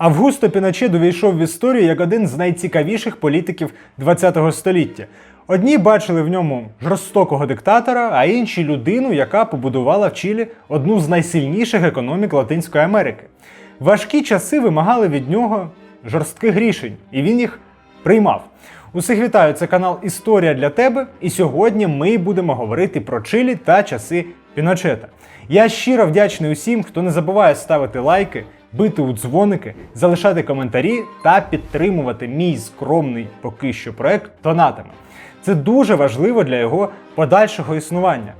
Августо Піночет увійшов в історію як один з найцікавіших політиків ХХ століття. Одні бачили в ньому жорстокого диктатора, а інші людину, яка побудувала в Чилі одну з найсильніших економік Латинської Америки. Важкі часи вимагали від нього жорстких рішень, і він їх приймав. Усіх вітаю, це канал Історія для тебе. І сьогодні ми будемо говорити про Чилі та часи Піночета. Я щиро вдячний усім, хто не забуває ставити лайки, бити у дзвоники, залишати коментарі та підтримувати мій скромний поки що проект донатами. Це дуже важливо для його подальшого існування.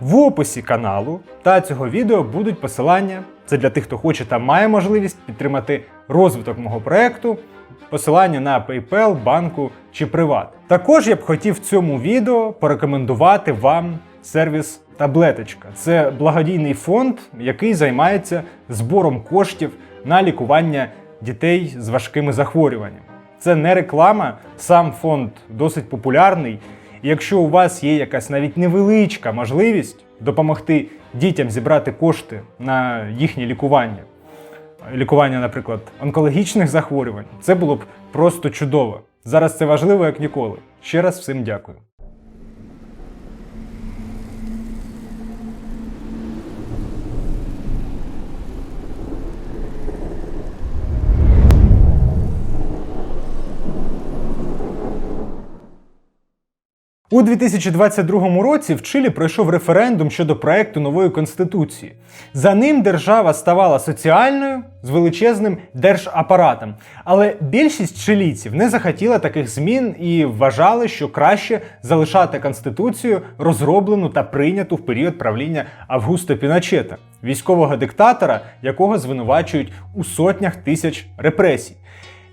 В описі каналу та цього відео будуть посилання. Це для тих, хто хоче та має можливість підтримати розвиток мого проекту, посилання на PayPal, банку чи приват. Також я б хотів в цьому відео порекомендувати вам сервіс Таблеточка. Це благодійний фонд, який займається збором коштів на лікування дітей з важкими захворюваннями. Це не реклама, сам фонд досить популярний. І якщо у вас є якась навіть невеличка можливість допомогти дітям зібрати кошти на їхнє лікування, лікування, наприклад, онкологічних захворювань, це було б просто чудово. Зараз це важливо як ніколи. Ще раз всім дякую. У 2022 році в Чилі пройшов референдум щодо проекту нової конституції. За ним держава ставала соціальною з величезним держапаратом. Але більшість чилійців не захотіла таких змін і вважали, що краще залишати конституцію розроблену та прийняту в період правління Августо Піночета, військового диктатора, якого звинувачують у сотнях тисяч репресій.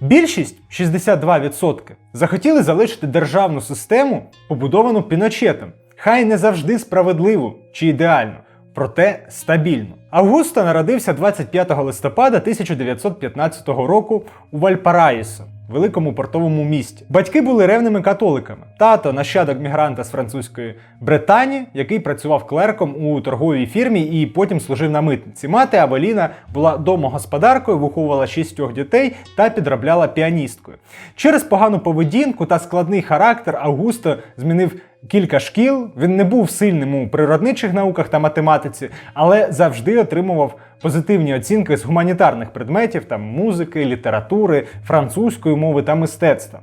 Більшість 62% захотіли залишити державну систему, побудовану піночетом, хай не завжди справедливу чи ідеальну, проте стабільну. Августо народився 25 листопада 1915 року у Вальпараїсо, великому портовому місті. Батьки були ревними католиками. Тато нащадок мігранта з французької Британії, який працював клерком у торговій фірмі і потім служив на митниці. Мати Авеліна була домогосподаркою, виховувала шістьох дітей та підробляла піаністкою. Через погану поведінку та складний характер Августо змінив кілька шкіл. Він не був сильним у природничих науках та математиці, але завжди отримував позитивні оцінки з гуманітарних предметів, там музики, літератури, французької мови та мистецтва.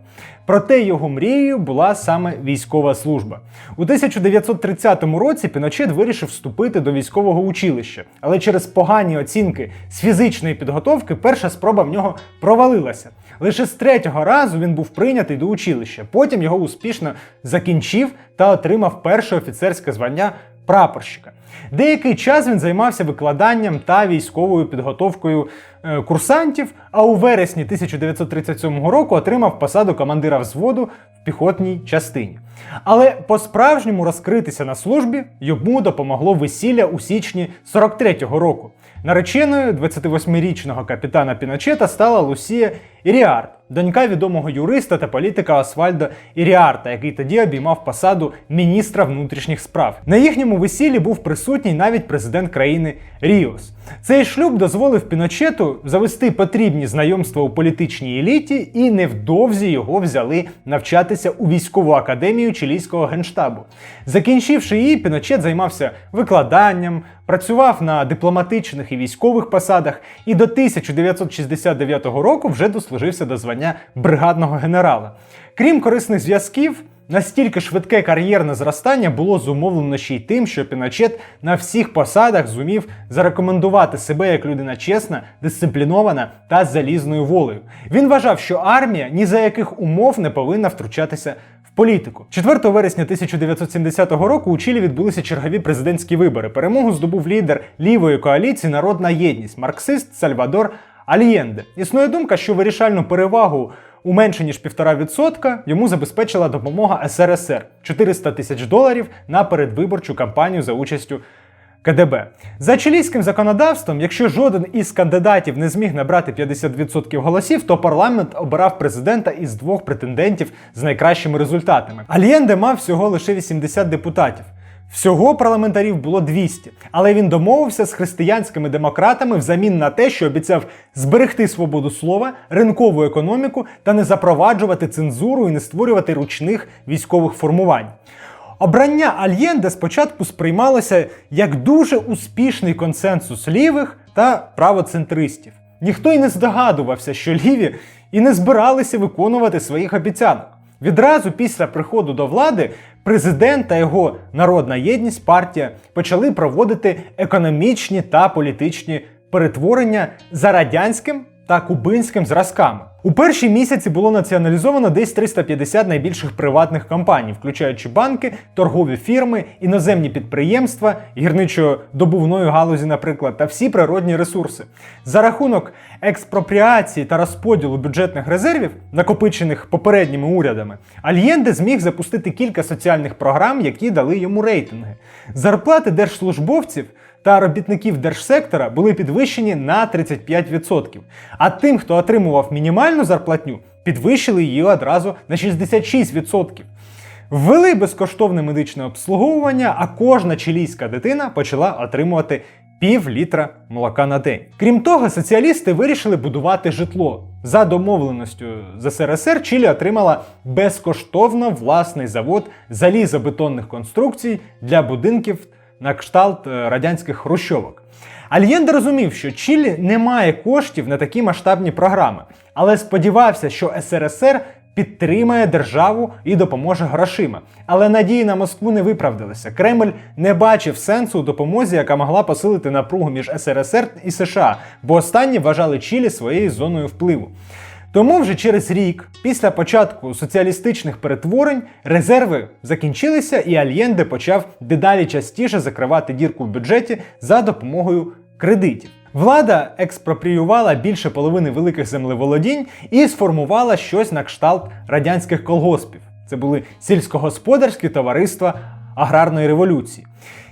Проте його мрією була саме військова служба. У 1930 році Піночет вирішив вступити до військового училища, але через погані оцінки з фізичної підготовки перша спроба в нього провалилася. Лише з третього разу він був прийнятий до училища. Потім його успішно закінчив та отримав перше офіцерське звання прапорщика. Деякий час він займався викладанням та військовою підготовкою е, курсантів, а у вересні 1937 року отримав посаду командира взводу в піхотній частині. Але по-справжньому розкритися на службі йому допомогло весілля у січні 43-го року. Нареченою 28-річного капітана Піночета стала Лусія Іріарт, донька відомого юриста та політика Освальдо Іріарта, який тоді обіймав посаду міністра внутрішніх справ. На їхньому весіллі був присутній навіть президент країни Ріос. Цей шлюб дозволив Піночету завести потрібні знайомства у політичній еліті, і невдовзі його взяли навчатися у військову академію чилійського генштабу. Закінчивши її, Піночет займався викладанням, працював на дипломатичних і військових посадах, і до 1969 року вже дослужився до звання бригадного генерала. Крім корисних зв'язків. Настільки швидке кар'єрне зростання було зумовлено ще й тим, що Піночет на всіх посадах зумів зарекомендувати себе як людина чесна, дисциплінована та з залізною волею. Він вважав, що армія ні за яких умов не повинна втручатися в політику. 4 вересня 1970 року у Чилі відбулися чергові президентські вибори. Перемогу здобув лідер лівої коаліції Народна єдність, марксист Сальвадор Альєнде. Існує думка, що вирішальну перевагу у менше ніж 1,5% йому забезпечила допомога СРСР 400 тисяч доларів на передвиборчу кампанію за участю КДБ. За чилійським законодавством, якщо жоден із кандидатів не зміг набрати 50% голосів, то парламент обирав президента із двох претендентів з найкращими результатами. Альєнде мав всього лише 80 депутатів. Всього парламентарів було 200, але він домовився з християнськими демократами взамін на те, що обіцяв зберегти свободу слова, ринкову економіку та не запроваджувати цензуру і не створювати ручних військових формувань. Обрання Альєнде спочатку сприймалося як дуже успішний консенсус лівих та правоцентристів. Ніхто й не здогадувався, що ліві і не збиралися виконувати своїх обіцянок. Відразу після приходу до влади президент та його народна єдність партія почали проводити економічні та політичні перетворення за радянським та кубинським зразками. У перші місяці було націоналізовано десь 350 найбільших приватних компаній, включаючи банки, торгові фірми, іноземні підприємства, гірничо-добувної галузі, наприклад, та всі природні ресурси. За рахунок експропріації та розподілу бюджетних резервів, накопичених попередніми урядами, Альєнде зміг запустити кілька соціальних програм, які дали йому рейтинги. Зарплати держслужбовців та робітників держсектора були підвищені на 35%. А тим, хто отримував мінімальну зарплатню, підвищили її одразу на 66%. Ввели безкоштовне медичне обслуговування, а кожна чилійська дитина почала отримувати пів літра молока на день. Крім того, соціалісти вирішили будувати житло. За домовленістю з СРСР Чилі отримала безкоштовно власний завод залізобетонних конструкцій для будинків на кшталт е, радянських хрущовок. Альєнде розумів, що Чилі не має коштів на такі масштабні програми, але сподівався, що СРСР підтримає державу і допоможе грошима. Але надії на Москву не виправдалися. Кремль не бачив сенсу у допомозі, яка могла посилити напругу між СРСР і США, бо останні вважали Чилі своєю зоною впливу. Тому вже через рік, після початку соціалістичних перетворень, резерви закінчилися, і Альєнде почав дедалі частіше закривати дірку в бюджеті за допомогою кредитів. Влада експропріювала більше половини великих землеволодінь і сформувала щось на кшталт радянських колгоспів. Це були сільськогосподарські товариства аграрної революції.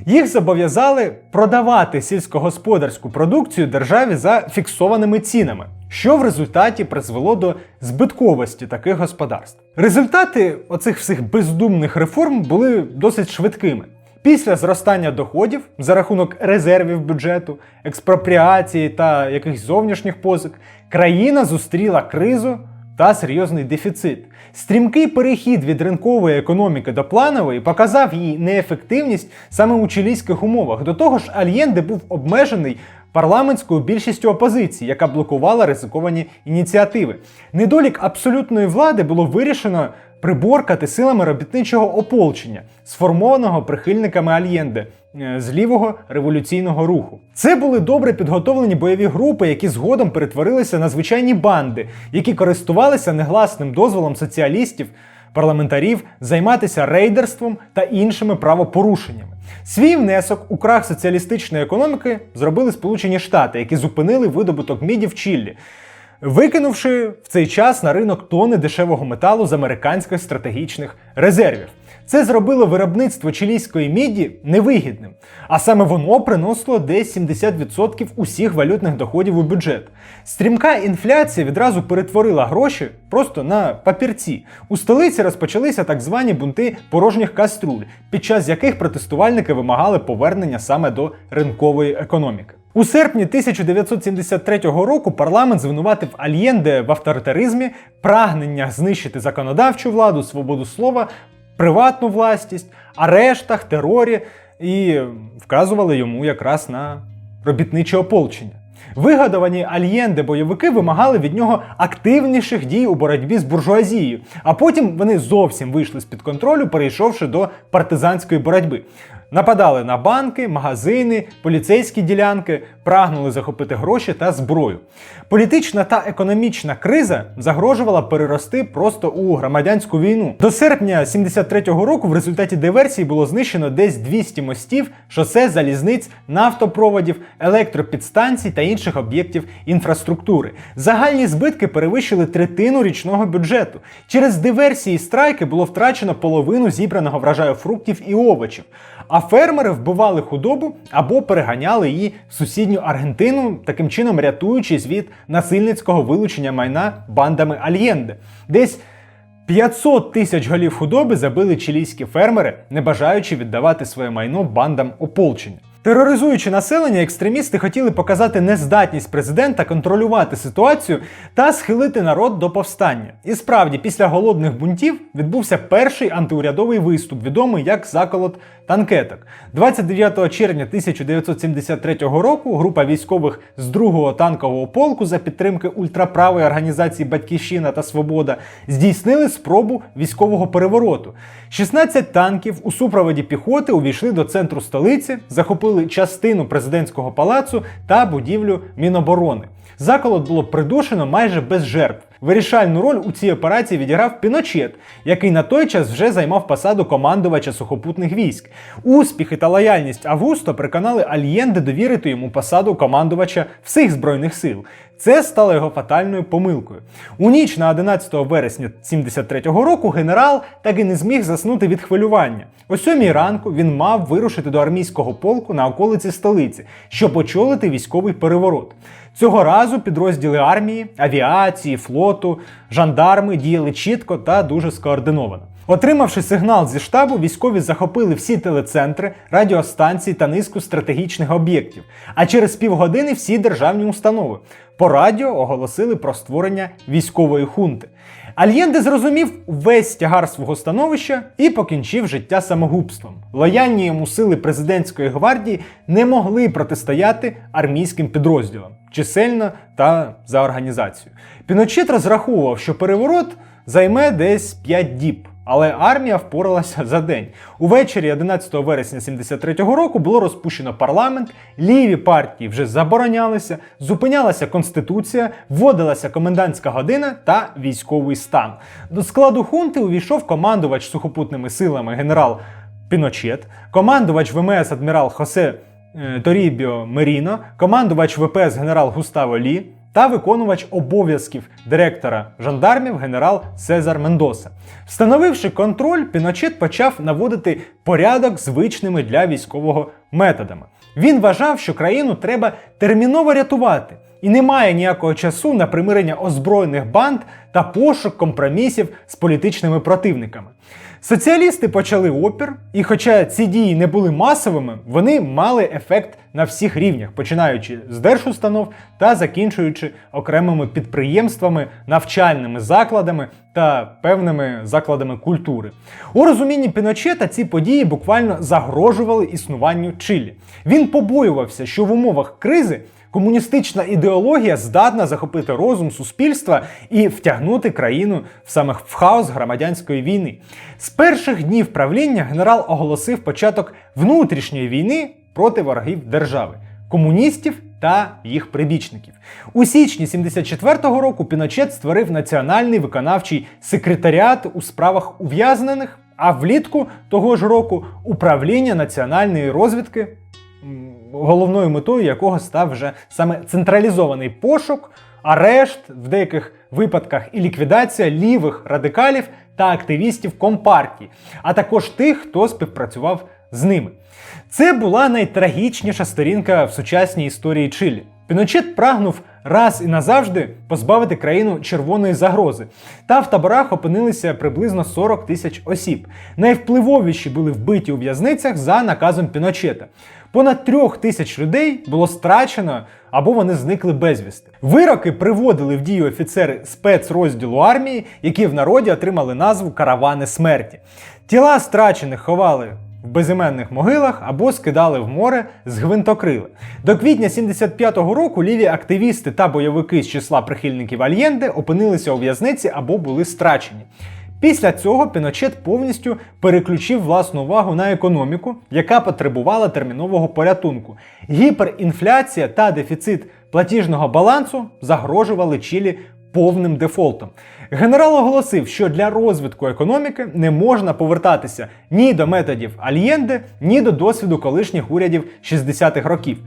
Їх зобов'язали продавати сільськогосподарську продукцію державі за фіксованими цінами, що в результаті призвело до збитковості таких господарств. Результати оцих всіх бездумних реформ були досить швидкими. Після зростання доходів за рахунок резервів бюджету, експропріації та якихось зовнішніх позик, країна зустріла кризу та серйозний дефіцит. Стрімкий перехід від ринкової економіки до планової показав її неефективність саме у чилійських умовах. До того ж, Альєнде був обмежений парламентською більшістю опозиції, яка блокувала ризиковані ініціативи. Недолік абсолютної влади було вирішено приборкати силами робітничого ополчення, сформованого прихильниками Альєнде з лівого революційного руху. Це були добре підготовлені бойові групи, які згодом перетворилися на звичайні банди, які користувалися негласним дозволом соціалістів. Парламентарів займатися рейдерством та іншими правопорушеннями. Свій внесок у крах соціалістичної економіки зробили Сполучені Штати, які зупинили видобуток міді в Чиллі, викинувши в цей час на ринок тони дешевого металу з американських стратегічних резервів. Це зробило виробництво чилійської міді невигідним, а саме воно приносило десь 70% усіх валютних доходів у бюджет. Стрімка інфляція відразу перетворила гроші просто на папірці. У столиці розпочалися так звані бунти порожніх каструль, під час яких протестувальники вимагали повернення саме до ринкової економіки. У серпні 1973 року парламент звинуватив Альєнде в авторитаризмі, прагненнях знищити законодавчу владу, свободу слова, приватну власність, арештах, терорі і вказували йому якраз на робітниче ополчення. Вигадувані Альєнде бойовики вимагали від нього активніших дій у боротьбі з буржуазією, а потім вони зовсім вийшли з-під контролю, перейшовши до партизанської боротьби. Нападали на банки, магазини, поліцейські ділянки, прагнули захопити гроші та зброю. Політична та економічна криза загрожувала перерости просто у громадянську війну. До серпня 73-го року в результаті диверсії було знищено десь 200 мостів, шосе, залізниць, нафтопроводів, електропідстанцій та інших об'єктів інфраструктури. Загальні збитки перевищили третину річного бюджету. Через диверсії і страйки було втрачено половину зібраного врожаю фруктів і овочів. А фермери вбивали худобу або переганяли її в сусідню Аргентину, таким чином рятуючись від насильницького вилучення майна бандами Альєнде. Десь 500 тисяч голів худоби забили чилійські фермери, не бажаючи віддавати своє майно бандам ополчення. Тероризуючи населення, екстремісти хотіли показати нездатність президента контролювати ситуацію та схилити народ до повстання. І справді, після голодних бунтів відбувся перший антиурядовий виступ, відомий як заколот танкеток. 29 червня 1973 року група військових з 2-го танкового полку за підтримки ультраправої організації Батьківщина та Свобода здійснили спробу військового перевороту. 16 танків у супроводі піхоти увійшли до центру столиці, захопили частину президентського палацу та будівлю Міноборони. Заколот було придушено майже без жертв. Вирішальну роль у цій операції відіграв Піночет, який на той час вже займав посаду командувача сухопутних військ. Успіхи та лояльність Августо переконали Альєнде довірити йому посаду командувача всіх збройних сил. Це стало його фатальною помилкою. У ніч на 11 вересня 73-го року генерал так і не зміг заснути від хвилювання. О сьомій ранку він мав вирушити до армійського полку на околиці столиці, щоб очолити військовий переворот. Цього разу підрозділи армії, авіації, флоту, жандарми діяли чітко та дуже скоординовано. Отримавши сигнал зі штабу, військові захопили всі телецентри, радіостанції та низку стратегічних об'єктів. А через півгодини всі державні установи по радіо оголосили про створення військової хунти. Альєнде зрозумів весь тягар свого становища і покінчив життя самогубством. Лояльні йому сили президентської гвардії не могли протистояти армійським підрозділам чисельно та за організацію. Піночет розраховував, що переворот займе десь 5 діб. Але армія впоралася за день. Увечері 11 вересня 73-го року було розпущено парламент, ліві партії вже заборонялися, зупинялася конституція, вводилася комендантська година та військовий стан. До складу хунти увійшов командувач сухопутними силами генерал Піночет, командувач ВМС адмірал Хосе е, Торібіо Меріно, командувач ВПС генерал Густаво Лі та виконувач обов'язків директора жандармів генерал Сезар Мендоса. Встановивши контроль, Піночет почав наводити порядок звичними для військового методами. Він вважав, що країну треба терміново рятувати, і немає ніякого часу на примирення озброєних банд та пошук компромісів з політичними противниками. Соціалісти почали опір, і хоча ці дії не були масовими, вони мали ефект на всіх рівнях, починаючи з держустанов та закінчуючи окремими підприємствами, навчальними закладами та певними закладами культури. У розумінні Піночета ці події буквально загрожували існуванню Чилі. Він побоювався, що в умовах кризи. Комуністична ідеологія здатна захопити розум суспільства і втягнути країну в саме в хаос громадянської війни. З перших днів правління генерал оголосив початок внутрішньої війни проти ворогів держави комуністів та їх прибічників. У січні 74-го року Піночет створив національний виконавчий секретаріат у справах ув'язнених, а влітку того ж року управління національної розвідки головною метою якого став вже саме централізований пошук, арешт, в деяких випадках і ліквідація лівих радикалів та активістів компартії, а також тих, хто співпрацював з ними. Це була найтрагічніша сторінка в сучасній історії Чилі. Піночет прагнув раз і назавжди позбавити країну червоної загрози. Та в таборах опинилися приблизно 40 тисяч осіб. Найвпливовіші були вбиті у в'язницях за наказом Піночета. Понад трьох тисяч людей було страчено або вони зникли безвісти. Вироки приводили в дію офіцери спецрозділу армії, які в народі отримали назву Каравани смерті. Тіла страчених ховали в безіменних могилах або скидали в море з гвинтокрили. До квітня 75-го року ліві активісти та бойовики з числа прихильників Альєнде опинилися у в'язниці або були страчені. Після цього Піночет повністю переключив власну увагу на економіку, яка потребувала термінового порятунку. Гіперінфляція та дефіцит платіжного балансу загрожували Чилі повним дефолтом. Генерал оголосив, що для розвитку економіки не можна повертатися ні до методів Альєнде, ні до досвіду колишніх урядів 60-х років.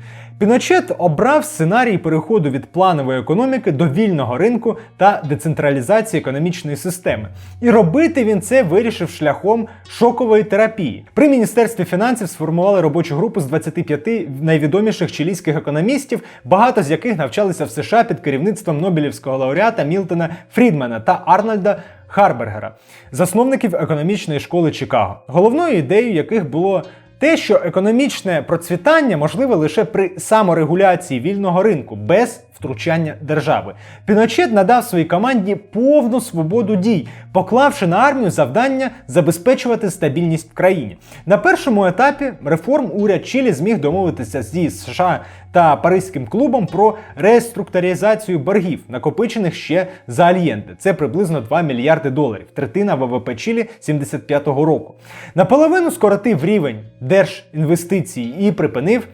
Піночет обрав сценарій переходу від планової економіки до вільного ринку та децентралізації економічної системи. І робити він це вирішив шляхом шокової терапії. При міністерстві фінансів сформували робочу групу з 25 найвідоміших чилійських економістів, багато з яких навчалися в США під керівництвом Нобелівського лауреата Мілтона Фрідмана та Арнольда Харбергера, засновників економічної школи Чикаго, головною ідеєю яких було те, що економічне процвітання можливе лише при саморегуляції вільного ринку без втручання держави. Піночет надав своїй команді повну свободу дій, поклавши на армію завдання забезпечувати стабільність в країні. На першому етапі реформ уряд Чилі зміг домовитися зі США та Паризьким клубом про реструктуризацію боргів, накопичених ще за альєнти. Це приблизно 2 мільярди доларів, третина ВВП Чилі 75-го року. Наполовину скоротив рівень держінвестицій і припинив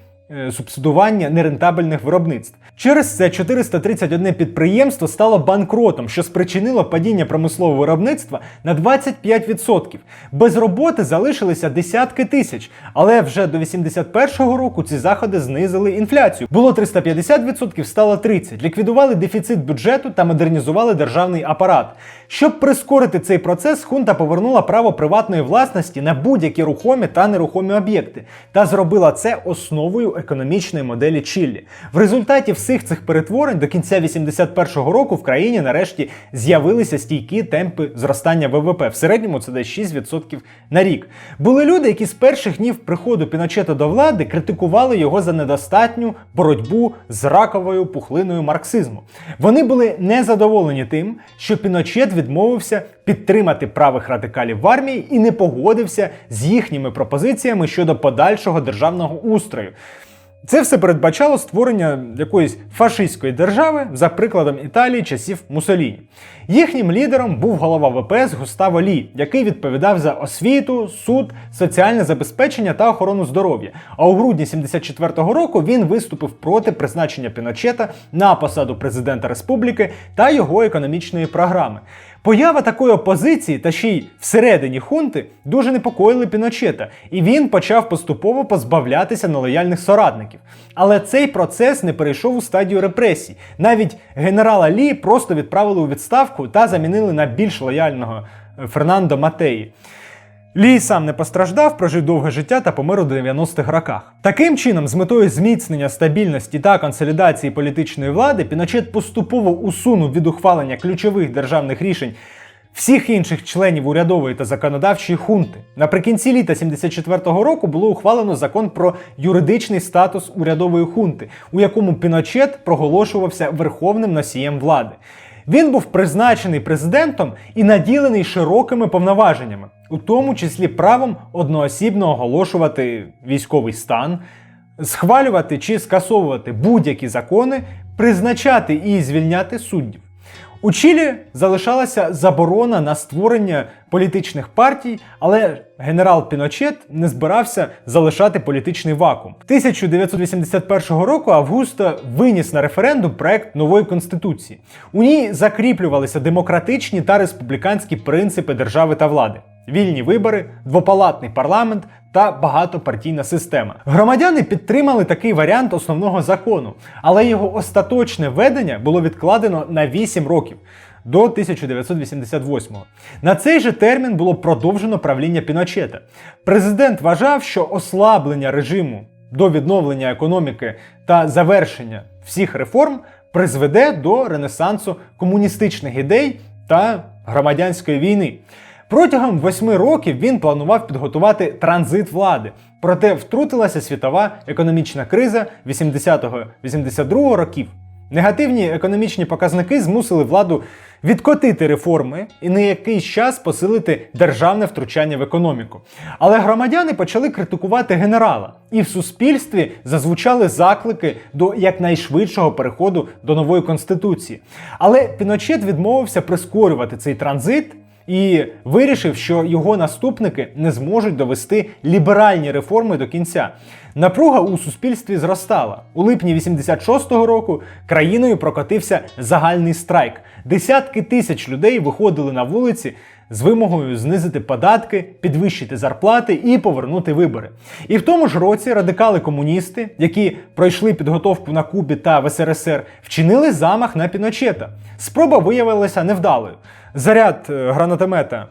субсидування нерентабельних виробництв. Через це 431 підприємство стало банкротом, що спричинило падіння промислового виробництва на 25%. Без роботи залишилися десятки тисяч, але вже до 81-го року ці заходи знизили інфляцію. Було 350%, стало 30%. Ліквідували дефіцит бюджету та модернізували державний апарат. Щоб прискорити цей процес, хунта повернула право приватної власності на будь-які рухомі та нерухомі об'єкти та зробила це основою економічної моделі Чиллі. В результаті всіх цих перетворень до кінця 81-го року в країні нарешті з'явилися стійкі темпи зростання ВВП. В середньому це десь 6% на рік. Були люди, які з перших днів приходу Піночета до влади критикували його за недостатню боротьбу з раковою пухлиною марксизму. Вони були незадоволені тим, що Піночет відмовився підтримати правих радикалів в армії і не погодився з їхніми пропозиціями щодо подальшого державного устрою. Це все передбачало створення якоїсь фашистської держави за прикладом Італії часів Мусоліні. Їхнім лідером був голова ВПС Густаво Лі, який відповідав за освіту, суд, соціальне забезпечення та охорону здоров'я. А у грудні 74-го року він виступив проти призначення Піночета на посаду президента республіки та його економічної програми. Поява такої опозиції та ще й всередині хунти дуже непокоїли Піночета, і він почав поступово позбавлятися нелояльних соратників. Але цей процес не перейшов у стадію репресій. Навіть генерала Лі просто відправили у відставку та замінили на більш лояльного е, Фернандо Матеї. Лій сам не постраждав, прожив довге життя та помер у 90-х роках. Таким чином, з метою зміцнення стабільності та консолідації політичної влади, Піночет поступово усунув від ухвалення ключових державних рішень всіх інших членів урядової та законодавчої хунти. Наприкінці літа 74-го року було ухвалено закон про юридичний статус урядової хунти, у якому Піночет проголошувався верховним носієм влади. Він був призначений президентом і наділений широкими повноваженнями, у тому числі правом одноосібно оголошувати військовий стан, схвалювати чи скасовувати будь-які закони, призначати і звільняти суддів. У Чилі залишалася заборона на створення політичних партій, але генерал Піночет не збирався залишати політичний вакуум. 1981 року Августо виніс на референдум проект нової конституції. У ній закріплювалися демократичні та республіканські принципи держави та влади. Вільні вибори, двопалатний парламент та багатопартійна система. Громадяни підтримали такий варіант основного закону, але його остаточне ведення було відкладено на 8 років. До 1988-го. На цей же термін було продовжено правління Піночета. Президент вважав, що ослаблення режиму до відновлення економіки та завершення всіх реформ призведе до ренесансу комуністичних ідей та громадянської війни. Протягом восьми років він планував підготувати транзит влади. Проте втрутилася світова економічна криза 80-82 років. Негативні економічні показники змусили владу відкотити реформи і на якийсь час посилити державне втручання в економіку. Але громадяни почали критикувати генерала, і в суспільстві зазвучали заклики до якнайшвидшого переходу до нової конституції. Але Піночет відмовився прискорювати цей транзит і вирішив, що його наступники не зможуть довести ліберальні реформи до кінця. Напруга у суспільстві зростала. У липні 86-го року країною прокотився загальний страйк. Десятки тисяч людей виходили на вулиці з вимогою знизити податки, підвищити зарплати і повернути вибори. І в тому ж році радикали-комуністи, які пройшли підготовку на Кубі та в СРСР, вчинили замах на Піночета. Спроба виявилася невдалою. Заряд е, гранатомета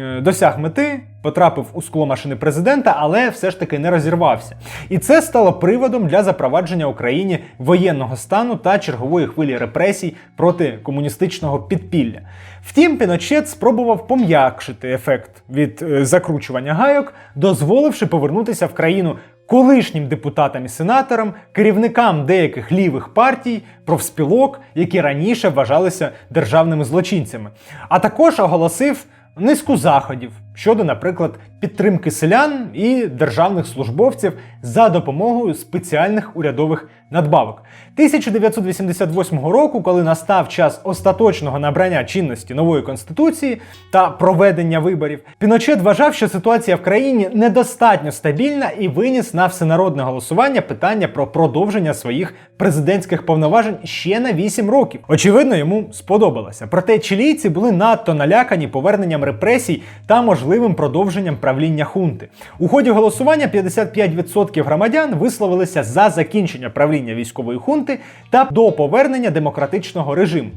е, досяг мети, потрапив у скло машини президента, але все ж таки не розірвався. І це стало приводом для запровадження Україні воєнного стану та чергової хвилі репресій проти комуністичного підпілля. Втім, Піночет спробував пом'якшити ефект від е, закручування гайок, дозволивши повернутися в країну колишнім депутатам і сенаторам, керівникам деяких лівих партій, профспілок, які раніше вважалися державними злочинцями, а також оголосив низку заходів щодо, наприклад, підтримки селян і державних службовців за допомогою спеціальних урядових надбавок. 1988 року, коли настав час остаточного набрання чинності нової конституції та проведення виборів, Піночет вважав, що ситуація в країні недостатньо стабільна і виніс на всенародне голосування питання про продовження своїх президентських повноважень ще на 8 років. Очевидно, йому сподобалося. Проте чилійці були надто налякані поверненням репресій та можливим продовженням правління хунти. У ході голосування 55% громадян висловилися за закінчення правління військової хунти та до повернення демократичного режиму.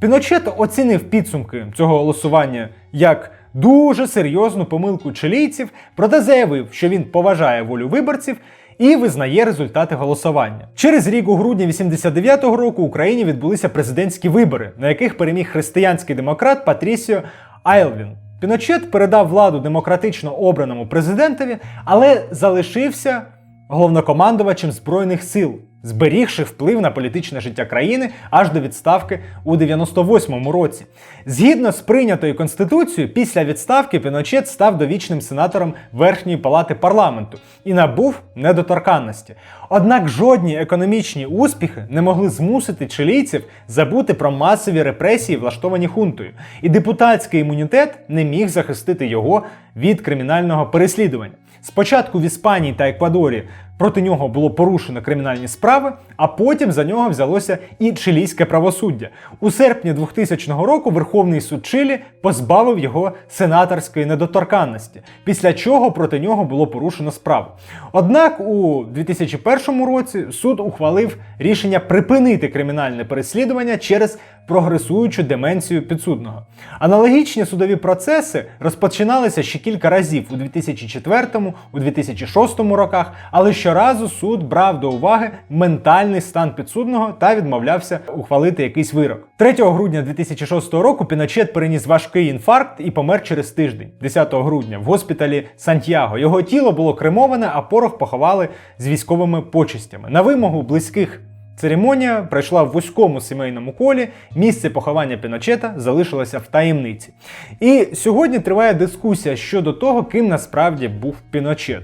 Піночет оцінив підсумки цього голосування як дуже серйозну помилку чилійців, проте заявив, що він поважає волю виборців і визнає результати голосування. Через рік у грудні 89-го року в Україні відбулися президентські вибори, на яких переміг християнський демократ Патрісіо Айлвін. Піночет передав владу демократично обраному президентові, але залишився головнокомандувачем збройних сил, зберігши вплив на політичне життя країни аж до відставки у 98-му році. Згідно з прийнятою конституцією, після відставки Піночет став довічним сенатором Верхньої палати парламенту і набув недоторканності. Однак жодні економічні успіхи не могли змусити чилійців забути про масові репресії, влаштовані хунтою, і депутатський імунітет не міг захистити його від кримінального переслідування. Спочатку в Іспанії та Еквадорі проти нього було порушено кримінальні справи, а потім за нього взялося і чилійське правосуддя. У серпні 2000 року Верховний суд Чилі позбавив його сенаторської недоторканності, після чого проти нього було порушено справу. Однак у 2001 році суд ухвалив рішення припинити кримінальне переслідування через прогресуючу деменцію підсудного. Аналогічні судові процеси розпочиналися ще кілька разів у 2004, у 2006 роках, але щоразу суд брав до уваги ментальний стан підсудного та відмовлявся ухвалити якийсь вирок. 3 грудня 2006 року Піночет переніс важкий інфаркт і помер через тиждень, 10 грудня, в госпіталі Сантьяго. Його тіло було кремоване, а порох поховали з військовими почестями. На вимогу близьких Церемонія пройшла в вузькому сімейному колі. Місце поховання Піночета залишилося в таємниці. І сьогодні триває дискусія щодо того, ким насправді був Піночет.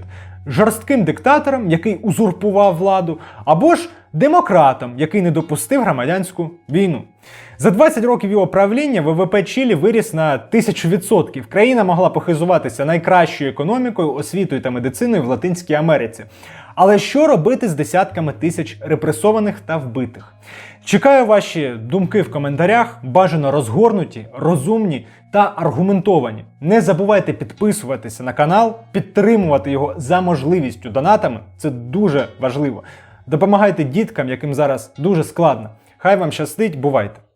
Жорстким диктатором, який узурпував владу, або ж демократом, який не допустив громадянську війну. За 20 років його правління ВВП Чилі виріс на 1000%. Країна могла похизуватися найкращою економікою, освітою та медициною в Латинській Америці. Але що робити з десятками тисяч репресованих та вбитих? Чекаю ваші думки в коментарях, бажано розгорнуті, розумні та аргументовані. Не забувайте підписуватися на канал, підтримувати його за можливістю донатами. Це дуже важливо. Допомагайте діткам, яким зараз дуже складно. Хай вам щастить, бувайте!